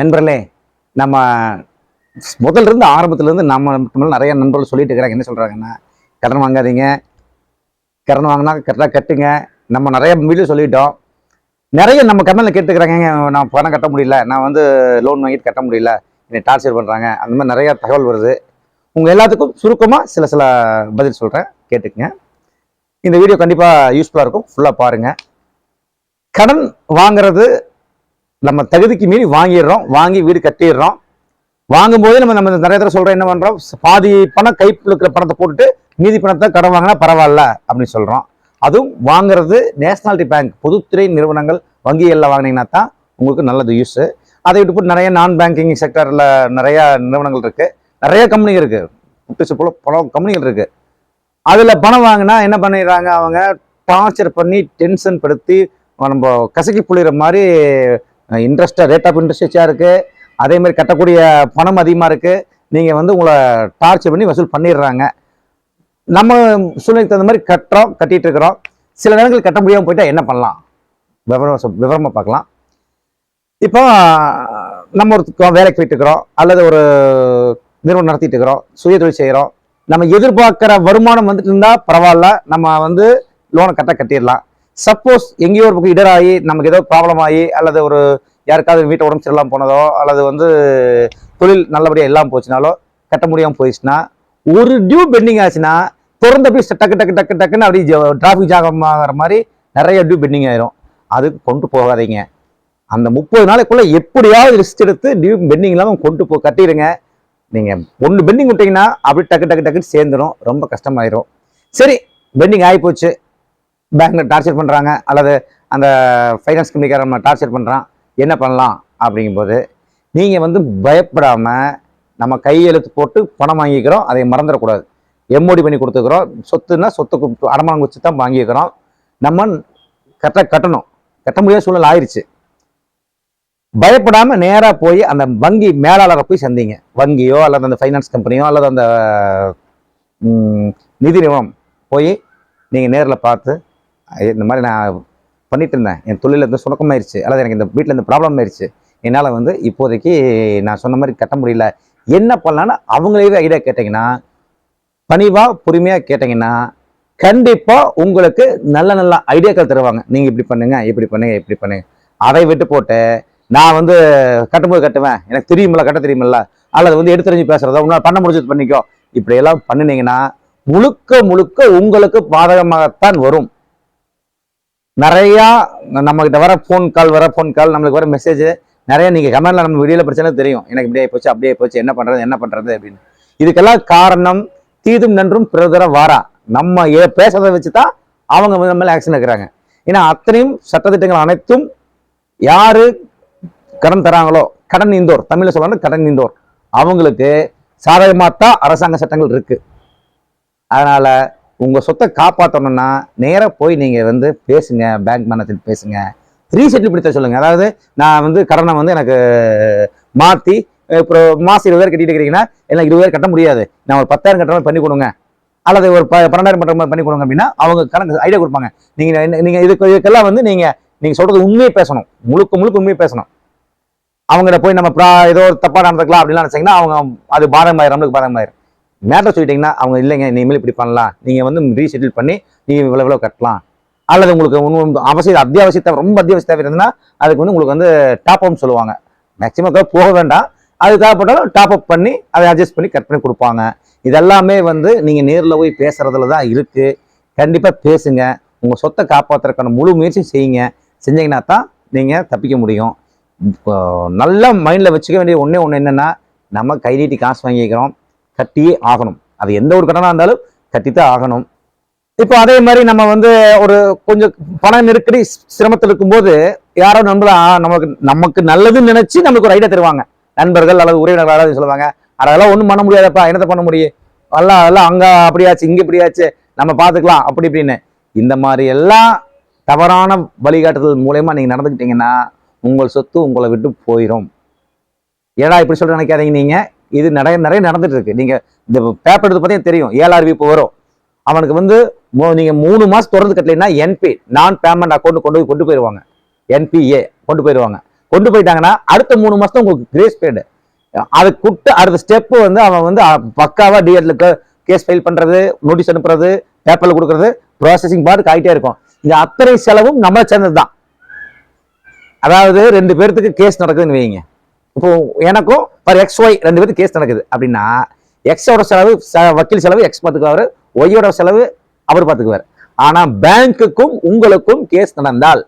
நண்பர்களே நம்ம முதல்ல இருந்து ஆரம்பத்துலேருந்து நம்ம நம்மள நிறைய நண்பர்கள் சொல்லிட்டு இருக்கிறாங்க. என்ன சொல்கிறாங்கன்னா கடன் வாங்காதீங்க. கடன் வாங்கினா கரெக்டாக கட்டுங்க. நம்ம நிறைய வீடியோ சொல்லிட்டோம். நிறைய நம்ம கமெண்ட்ல கேட்டுக்கிறாங்க. நான் பணம் கட்ட முடியல. நான் வந்து லோன் வாங்கிட்டு கட்ட முடியல. என்னை டார்ச்சர் பண்ணுறாங்க அந்த மாதிரி நிறைய தகவல் வருது. உங்கள் எல்லாத்துக்கும் சுருக்கமாக சில சில பதில் சொல்கிறேன் கேட்டுக்குங்க. இந்த வீடியோ கண்டிப்பாக யூஸ்ஃபுல்லாக இருக்கும். ஃபுல்லாக பாருங்கள் கடன் வாங்குறது நம்ம தகுதிக்கு மீறி வாங்கிடுறோம் வாங்கி வீடு கட்டிடுறோம். வாங்கும்போது நம்ம நம்ம நிறைய தடவை சொல்கிறோம் என்ன பண்ணுறோம் பாதி பணம் கைப்புல இருக்கிற பணத்தை போட்டுட்டு மீதி பணத்தை கடன் வாங்கினா பரவாயில்ல அப்படின்னு சொல்கிறோம் அதுவும் வாங்குறது நேஷனாலிட்டி பேங்க் பொதுத்துறை நிறுவனங்கள் வங்கிகளில் வாங்கினீங்கன்னா தான் உங்களுக்கு நல்லது யூஸு அதை விட்டு போட்டு நிறைய நான் பேங்கிங் செக்டரில் நிறைய நிறுவனங்கள் இருக்குது நிறைய கம்பெனி இருக்குது புட்டுச்சு போல பல கம்பெனிகள் இருக்குது அதில் பணம் வாங்கினா என்ன பண்ணிடுறாங்க அவங்க? டார்ச்சர் பண்ணி டென்ஷன் படுத்தி நம்ம கசக்கி புளிகிற மாதிரி இன்ட்ரெஸ்ட் ரேட் ஆஃப் இன்ட்ரெஸ்டாக இருக்குது அதே மாதிரி கட்டக்கூடிய பணம் அதிகமாக இருக்குது நீங்கள் வந்து உங்களை டார்ச்சர் பண்ணி வசூல் பண்ணிடுறாங்க. நம்ம சூழ்நிலைக்கு தகுந்த மாதிரி கட்டுறோம் கட்டிகிட்டு இருக்கிறோம். சில நேரங்கள் கட்ட முடியாமல் போயிட்டால் என்ன பண்ணலாம்? விவரம் விவரமாக பார்க்கலாம். இப்போ நம்ம ஒரு வேலைக்கு போயிட்டு இருக்கிறோம். அல்லது ஒரு நிறுவனம் நடத்திட்டு இருக்கிறோம். சுய தொழில் செய்கிறோம் நம்ம எதிர்பார்க்குற வருமானம் வந்துட்டு இருந்தால் பரவாயில்ல. நம்ம வந்து லோனை கட்ட கட்டிடலாம். சப்போஸ் எங்கேயோ ஒரு பக்கம் இடராகி நமக்கு ஏதோ ப்ராப்ளம் ஆகி அல்லது ஒரு யாருக்காவது வீட்டை உடம்பு சரியில்லாம போனதோ அல்லது வந்து தொழில் நல்லபடியாக இல்லாமல் போச்சுனாலோ கட்ட முடியாமல் போயிடுச்சுன்னா ஒரு டியூ பெண்டிங் ஆச்சுன்னா திறந்த போய் டக்கு டக்கு டக்கு டக்குன்னு அப்படியே டிராஃபிக் ஜாகம் ஆகிற மாதிரி நிறைய டியூ பெண்டிங் ஆயிரும். அதுக்கு கொண்டு போகாதீங்க. அந்த முப்பது நாளைக்குள்ளே எப்படியாவது லிஸ்ட் எடுத்து டியூ பெண்டிங் இல்லாமல் கொண்டு போ கட்டிடுங்க. நீங்கள் ஒன்று பெண்டிங் விட்டீங்கன்னா அப்படி டக்கு டக்கு டக்குன்னு சேர்ந்துடும் ரொம்ப கஷ்டமாயிரும். சரி பெண்டிங் ஆகி போச்சு பேங்க்ல டார்ச்சர் பண்ணுறாங்க அல்லது அந்த ஃபைனான்ஸ் கம்பெனிக்கார நம்ம டார்ச்சர் பண்ணுறான் என்ன பண்ணலாம் அப்படிங்கும்போது நீங்கள் வந்து பயப்படாமல் நம்ம கையெழுத்து போட்டு பணம் வாங்கிக்கிறோம் அதை மறந்துடக்கூடாது. எம்ஓடி பண்ணி கொடுத்துக்கிறோம் சொத்துன்னா சொத்து அடமானம் வச்சு தான் வாங்கிக்கிறோம். நம்ம கரெக்டாக கட்டணும். கட்ட முடியாத சூழல் ஆயிடுச்சு பயப்படாமல் நேராக போய் அந்த வங்கி மேலாளரை போய் சந்திங்க. வங்கியோ அல்லது அந்த ஃபைனான்ஸ் கம்பெனியோ அல்லது அந்த நிதி நிறுவனம் போய் நீங்கள் நேரில் பார்த்து இந்த மாதிரி நான் பண்ணிட்டு இருந்தேன். என் தொழிலில் இருந்து சுணக்கமாயிருச்சு. அல்லது எனக்கு இந்த வீட்டில் இந்த ப்ராப்ளம் ஆயிடுச்சு என்னால் வந்து இப்போதைக்கு நான் சொன்ன மாதிரி கட்ட முடியல. என்ன பண்ணலான்னு அவங்களே ஐடியா கேட்டிங்கன்னா பணிவாக பொறுமையாக கேட்டிங்கன்னா கண்டிப்பாக உங்களுக்கு நல்ல நல்ல ஐடியாக்கள் தருவாங்க. நீங்கள் இப்படி பண்ணுங்க இப்படி பண்ணுங்க இப்படி பண்ணுங்க. அதை விட்டு போட்டு நான் வந்து கட்டும்போது கட்டுவேன். எனக்கு தெரியுமில்ல கட்ட தெரியுமில்ல. அல்லது வந்து எடுத்துரைஞ்சு பேசுறதோ உன்னால் பண்ண முடிஞ்சது பண்ணிக்கோ. இப்படி எல்லாம் பண்ணினீங்கன்னா முழுக்க முழுக்க உங்களுக்கு பாதகமாகத்தான் வரும். நிறையா நம்மகிட்ட வர ஃபோன் கால் வர ஃபோன் கால் நம்மளுக்கு வர மெசேஜ் நிறைய நீங்கள் கமெண்ட்ல நம்ம வீடியோவில் பிரச்சனை தெரியும். எனக்கு இப்படி ஆகி போச்சு அப்படியே போச்சு என்ன பண்றது என்ன பண்றது அப்படின்னு. இதுக்கெல்லாம் காரணம் தீதும் நன்றும் பிறதர வாரா. நம்ம ஏ பேசுறதை வச்சு தான் அவங்க நம்ம மேலே ஆக்ஷன் எடுக்கிறாங்க. ஏன்னா அத்தனையும் சட்டத்திட்டங்கள் அனைத்தும் யாரு கடன் தராங்களோ கடன் இந்தோர் தமிழில் சொல்லணும் கடன் இந்தோர் அவங்களுக்கு சாதகமாத்தான் அரசாங்க சட்டங்கள் இருக்கு. அதனால உங்கள் சொத்தை காப்பாற்றணும்னா நேராக போய் நீங்கள் வந்து பேசுங்க பேங்க் மேனேஜர் பேசுங்க. ரீசெட்டில் பிடித்த சொல்லுங்க. அதாவது நான் வந்து கடனை வந்து எனக்கு மாற்றி இப்போ மாசம் இருபதாயிரம் கட்டிட்டு இருக்கிறீங்கன்னா எனக்கு இருபதாயிரம் கட்ட முடியாது. நான் ஒரு பத்தாயிரம் கட்டுற மாதிரி பண்ணி கொடுங்க. அல்லது ஒரு ப பன்னெண்டாயிரம் கட்டுற மாதிரி பண்ணி கொடுங்க அப்படின்னா அவங்க கணக்கு ஐடியா கொடுப்பாங்க. நீங்கள் நீங்கள் நீங்க இதுக்கு இதுக்கெல்லாம் வந்து நீங்க நீங்க சொல்றது உண்மையை பேசணும். முழுக்க முழுக்க உண்மையை பேசணும். அவங்கள போய் நம்ம ஏதோ ஒரு தப்பாக நடந்துக்கலாம் அப்படின்னு நினைச்சீங்கன்னா அவங்க அது பாதகமாயிரம் நம்மளுக்கு பாதகமாயிரும். மேட்டர் சொல்லிட்டீங்கன்னா அவங்க இல்லைங்க இனிமேல் இப்படி பண்ணலாம். நீங்கள் வந்து ரீசெட்டில் பண்ணி நீங்கள் இவ்வளோ இவ்வளோ கட்டலாம். அல்லது உங்களுக்கு ஒன்று அவசியம் அத்தியாவசிய ரொம்ப அத்தியாவசிய தேவை இருந்ததுன்னா அதுக்கு வந்து உங்களுக்கு வந்து டாப் அப் சொல்லுவாங்க. மேக்ஸிமம் போக வேண்டாம். அதுக்காக தேவைப்பட்டாலும் டாப் அப் பண்ணி அதை அட்ஜஸ்ட் பண்ணி கட் பண்ணி கொடுப்பாங்க. இதெல்லாமே வந்து நீங்கள் நேரில் போய் பேசுகிறதுல தான் இருக்குது கண்டிப்பாக பேசுங்க. உங்கள் சொத்தை காப்பாற்றுறதுக்கான முழு முயற்சி செய்யுங்க. செஞ்சீங்கன்னா தான் நீங்கள் தப்பிக்க முடியும். நல்ல மைண்டில் வச்சுக்க வேண்டிய ஒன்றே ஒன்று என்னென்னா நம்ம கை நீட்டி காசு வாங்கிக்கிறோம். கட்டியே ஆகணும். அது எந்த ஒரு கடனாக இருந்தாலும் கட்டித்தான் ஆகணும். இப்போ அதே மாதிரி நம்ம வந்து ஒரு கொஞ்சம் பண நெருக்கடி சிரமத்தில் இருக்கும்போது யாரோ நண்பர்களா நமக்கு நமக்கு நல்லதுன்னு நினைச்சு நமக்கு ஒரு ஐடியா தருவாங்க. நண்பர்கள் அல்லது உறவினர்கள் யாராவது சொல்லுவாங்க அதெல்லாம் ஒன்றும் பண்ண முடியாதப்பா என்னத்தை பண்ண முடியும் எல்லாம் அதெல்லாம் அங்கே அப்படியாச்சு இங்கே இப்படியாச்சு நம்ம பார்த்துக்கலாம் அப்படி இப்படின்னு. இந்த மாதிரி எல்லாம் தவறான வழிகாட்டுதல் மூலயமா நீங்கள் நடந்துக்கிட்டீங்கன்னா உங்கள் சொத்து உங்களை விட்டு போயிடும் ஏடா இப்படி சொல்ல நினைக்காதீங்க நீங்கள் இது நிறைய நிறைய நடந்துட்டு இருக்கு நீங்க இந்த பேப்பர் எடுத்து பார்த்தீங்கன்னா தெரியும். ஏழாறு இப்போ வரும். அவனுக்கு வந்து நீங்க மூணு மாசம் தொடர்ந்து கட்டலைன்னா என்பி நான் பேமெண்ட் அக்கௌண்ட் கொண்டு போய் கொண்டு போயிடுவாங்க என்பிஏ கொண்டு போயிடுவாங்க கொண்டு போயிட்டாங்கன்னா அடுத்த மூணு மாசம் உங்களுக்கு கிரேஸ் பீரியடு அதை கூப்பிட்டு அடுத்த ஸ்டெப்பு வந்து அவன் வந்து பக்காவா டிஎட்ல கேஸ் ஃபைல் பண்றது நோட்டீஸ் அனுப்புறது பேப்பர்ல கொடுக்கறது ப்ராசஸிங் பாட்டுக்கு ஆகிட்டே இருக்கும். இந்த அத்தனை செலவும் நம்ம சேர்ந்தது தான் அதாவது ரெண்டு பேர்த்துக்கு கேஸ் நடக்குதுன்னு வைங்க இப்போ எனக்கும் பர் எக்ஸ் ஒய் ரெண்டு பேருக்கு கேஸ் நடக்குது. அப்படின்னா எக்ஸோட செலவு ச- வக்கீல் செலவு எக்ஸ் பார்த்துக்குவாரு ஒய்யோட செலவு அவர் பார்த்துக்குவார். ஆனால் பேங்க்குக்கும் உங்களுக்கும் கேஸ் நடந்தால்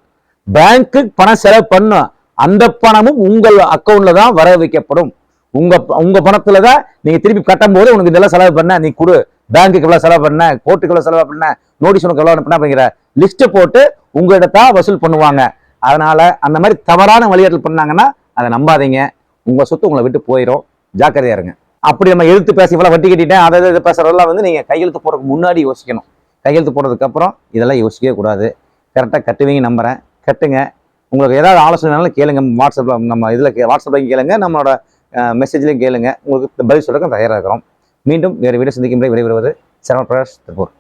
பேங்க்கு பணம் செலவு பண்ணும். அந்த பணமும் உங்கள் அக்கௌண்ட்ல தான் வர வைக்கப்படும். உங்க உங்க பணத்துல தான் நீங்க திருப்பி கட்டும் போது உனக்கு இதெல்லாம் செலவு பண்ண நீ கொடு. பேங்க்குக்கு எவ்வளவு செலவு பண்ண கோர்ட்டுக்கு எவ்வளவு செலவு பண்ண நோட்டீஸ் உனக்கு எவ்வளவு அனுப்புன அப்படிங்கிற லிஸ்ட் போட்டு உங்கள்கிட்ட தான் வசூல் பண்ணுவாங்க. அதனால அந்த மாதிரி தவறான வழிகாட்டல் பண்ணாங்கன்னா அதை நம்பாதீங்க. உங்கள் சொத்து உங்களை விட்டு போயிடும் ஜாக்கிரதையாக இருங்க. அப்படி நம்ம எழுத்து பேசி இவ்வளோ வட்டி கட்டிட்டேன் அதை இதை பேசுறதெல்லாம் வந்து நீங்கள் கையெழுத்து போடுறதுக்கு முன்னாடி யோசிக்கணும். கையெழுத்து போடுறதுக்கப்புறம் இதெல்லாம் யோசிக்கவே கூடாது. கரெக்டாக கட்டுவீங்க நம்புகிறேன் கட்டுங்க. உங்களுக்கு ஏதாவது ஆலோசனைனாலும் கேளுங்க. வாட்ஸ்அப்பில் நம்ம இதில் வாட்ஸ்அப்லையும் கேளுங்க. நம்மளோட மெசேஜ்லையும் கேளுங்க. உங்களுக்கு பதில் சொல்றதுக்கு தயாராக இருக்கிறோம். மீண்டும் வேறு வீடியோ சந்திக்கும் முறை விடைபெறுவது சரவண பிரகாஷ் திருப்பூர்.